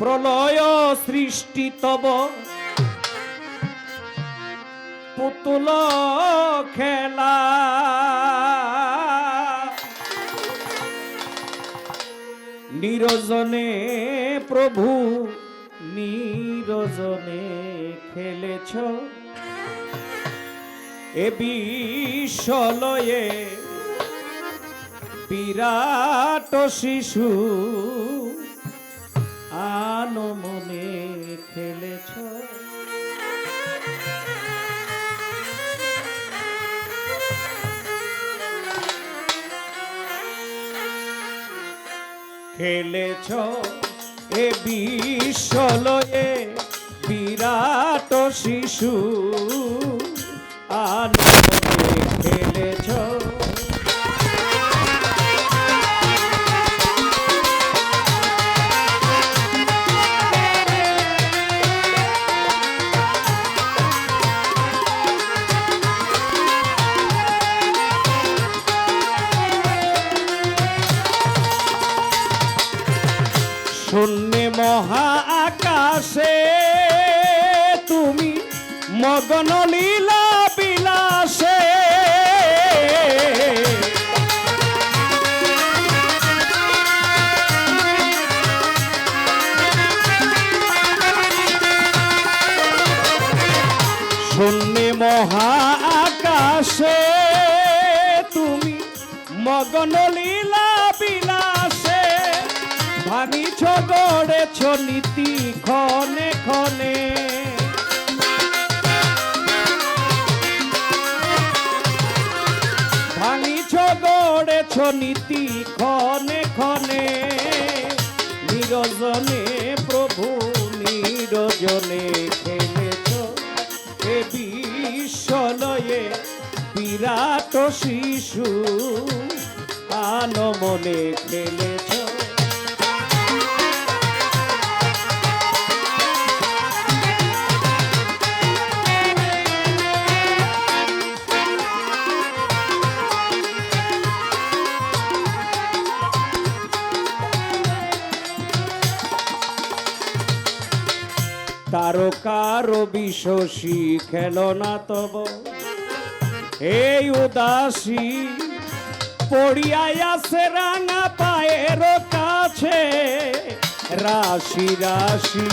প্রলয় সৃষ্টি তব। পুতুল খেলা। নিরজনে প্রভু নিরজনে খেলেছ। এ বিশ্বলয়ে বিরাট শিশু আনমনে খেলেছ। খেলেছ এ বিশ্বলয়ে বিরাট শিশু। আনন্দে খেলেছ। আকাশে তুমি মগন লীলা বিলাসে। শূন্যে মহা আকাশে তুমি মগন লীলা ভাঙিছ গড়েছ নীতি ক্ষণে ক্ষণে ভাঙিছ গড়েছ নীতি ক্ষণে ক্ষণে নিরজনে প্রভু নিরজনে খেলেছ। এ বিশ্বলয়ে বিরাট শিশু আনমনে খেলেছ। তারকার বিশ্বসী খেলনা তব। এই উদাসী পড়িয়াই আছে রাঙা পায়ের কাছে। রাশি রাশি।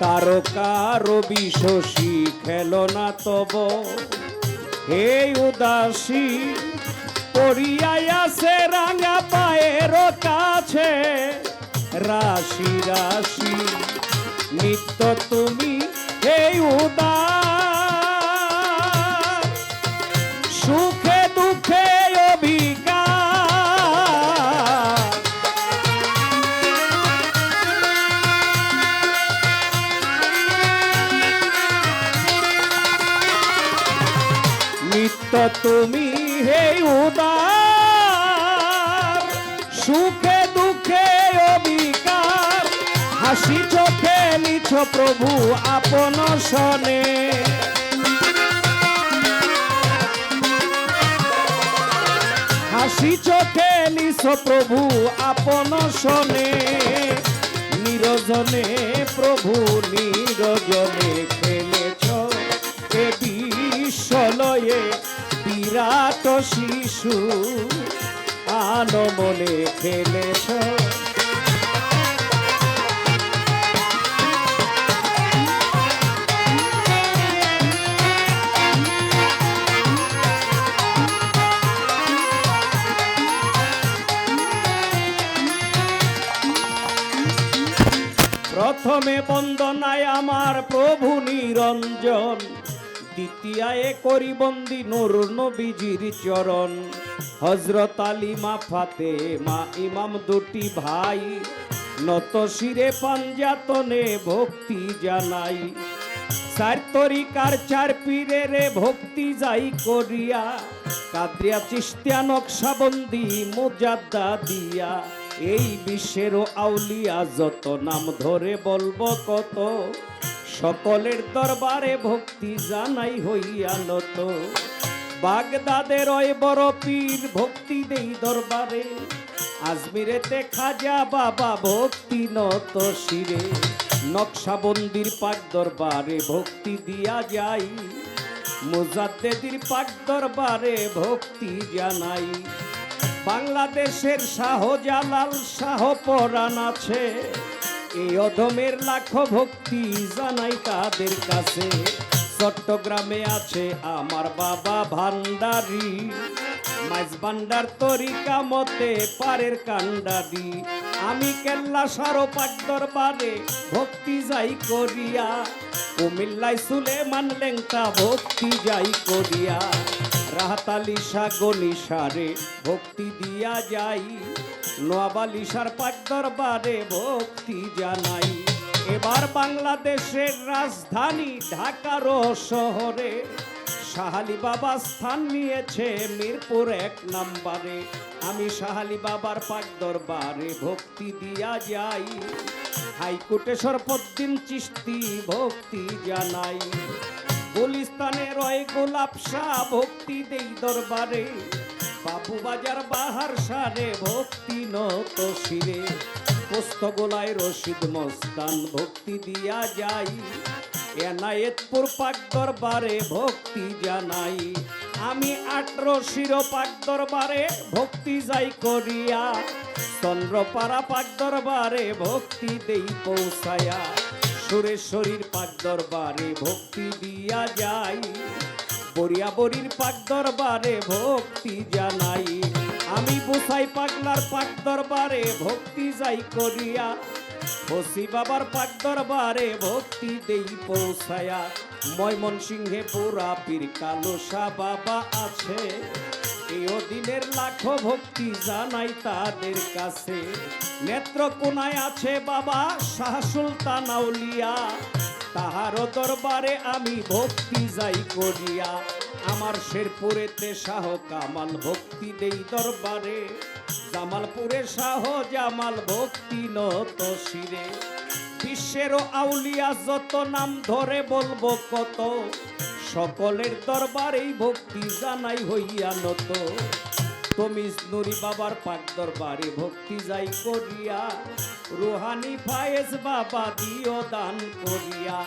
তারকার বিশ্বসী খেলনা তব। হে উদাসী পড়িয়াই আছে রাঙা পায়ের কাছে। রাশি রাশি নিত্য নিত্য তুমি হে উদার, সুখে দুঃখে অবিকার, হাসি চোখে নিছ প্রভু আপন সনে হাসি চোখে নিছ প্রভু আপন সনে নিরজনে প্রভু নিরজনে বিরাট শিশু আনমনে খেলেছ প্রথমে বন্দনায় আমার প্রভু নিরঞ্জন দ্বিতীয়ায় করি বন্দি নুর নবীজির চরণ। হজরত আলী মা ফাতে মা ইমাম দুটি ভাই। নত শিরে পাঞ্জাতনে ভক্তি জানাই। চার তরিকার চার পীরের ভক্তি যাই করিয়া। কাদ্রিয়া চিস্তিয়া নকশাবন্দি মুজাদ্দা দিয়া। এই বিশ্বেরও আউলিয়া যত, নাম ধরে বলব কত। সকলের দরবারে ভক্তি জানাই হইয়া নত। বাগদাদের ওই বড় পীর ভক্তি দেই দরবারে। আজমিরেতে খাজা বাবা ভক্তি নত শিরে। নকশাবন্দির পাক দরবারে ভক্তি দিয়া যাই। মুজাদ্দেদির পাক দরবারে ভক্তি জানাই। বাংলাদেশের শাহজালাল শাহ পরাণ আছে। এই অধমের লাখো ভক্তি জানাই তাদের কাছে। চট্টগ্রামে আছে আমার বাবা ভান্ডারি, মাইজ ভান্ডার তরিকা মতে পারের কান্ডারি। আমি কেল্লা সারো পাক দরবারে ভক্তি যাই করিয়া। কুমিল্লায় সুলেমান লেংটা ভক্তি যাই করিয়া। রাহাতালিশা গনিসারে ভক্তি দিয়া যাই। নোয়াবালিশার পাক দরবারে ভক্তি জানাই। এবার বাংলাদেশের রাজধানী ঢাকারও শহরে সাহালি বাবা স্থান নিয়েছে মিরপুর এক নাম্বারে। আমি সাহালি বাবার পাক দরবারে ভক্তি দিয়া যাই। হাইকোর্টে সরপদ্দিন চিস্তি ভক্তি জানাই। গুলিস্তানে রয় গোলাপ শাহ ভক্তি দেই দরবারে। বাবু বাজার বাহার সারে ভক্তি নত শিরে। পোস্তগোলায় রশিদ মস্তান ভক্তি দিয়া যাই। এনায়েতপুর পাক দরবারে ভক্তি জানাই। আমি আটরো শিরো পাক দরবারে ভক্তি যাই করিয়া, চন্দ্রপাড়া পাক দরবারে ভক্তি দেই পৌঁছায়া সুরেশ্বরীর পাক দরবারে ভক্তি দিয়া যাই বরিয়া বরির পাক দরবারে ভক্তি জানাই। আমি বুসাই পাগলার পাক দরবারে ভক্তি যাই করিয়া হসি বাবার পাক দরবারে ভক্তি দেই পৌঁছায়া ময়মন সিংহে পুরা পীর কালোসা বাবা আছে। এই দিনের লাখো ভক্তি জানাই তাদের কাছে। নেত্রকোনায় আছে বাবা শাহ সুলতান আউলিয়া। তাহারও দরবারে আমি ভক্তি যাই করিয়া। আমার শেরপুরেতে শাহ কামাল ভক্তি দেই দরবারে। জামালপুরে শাহ জামাল ভক্তি নত শিরে। বিশ্বেরও আউলিয়া যত নাম ধরে বলব কত, সকলের দরবারেই ভক্তি জানাই হইয়া নত। নুরি বাবার পাক দরবারে ভক্তি যাই করিয়া, রুহানি ফায়েজ বাবা দিও দান করিয়া।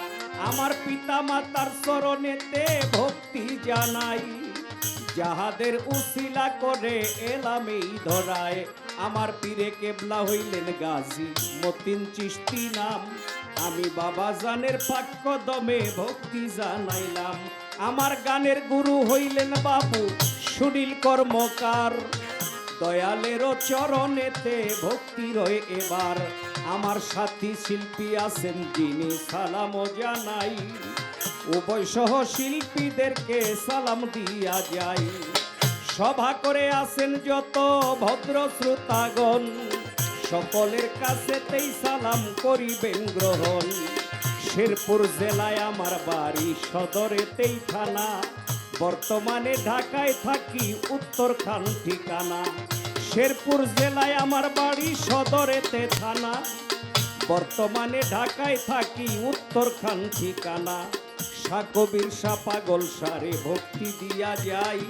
আমার পিতা মাতার চরণেতে ভক্তি জানাই। যাহাদের উসিলা করে এলাম এই ধরায়, আমার পীরে কেবলা হইলেন গাজী মতিন চিস্তি নাম। আমি বাবা জানের পাক্য দমে ভক্তি জানাইলাম, আমার গানের গুরু হইলেন বাবু সুনীল কর্মকার। দয়ালেরও চরণেতে ভক্তি রয়ে এবার, আমার সাথী শিল্পী আছেন যিনি সালাম জানাই। উভয় সহ শিল্পীদেরকে সালাম দিয়া যাই। সভা করে আছেন যত ভদ্র শ্রোতাগণ। সকলের কাছেতেই সালাম করিবেন গ্রহণ। শেরপুর জেলায় আমার বাড়ি, সদরেতেই থানা। বর্তমানে ঢাকায় থাকি উত্তরখান ঠিকানা। শেরপুর জেলায় আমার বাড়ি, সদরেতে থানা। বর্তমানে ঢাকায় থাকি উত্তরখান ঠিকানা। সাকবির সা পাগল সারে ভক্তি দিয়া যাই।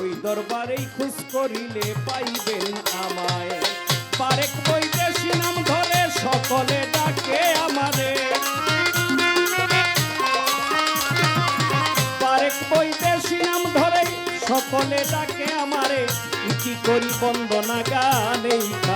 ওই দরবারেই খুশ করিলে পাইবেন আমায়। পারেক বৈদেশি নাম ধরে সকলে ডাকে আমারে। পারেক বৈদেশি নাম ধরে সকলে ডাকে আমারে। কি করি বন্দনা গান এইখানে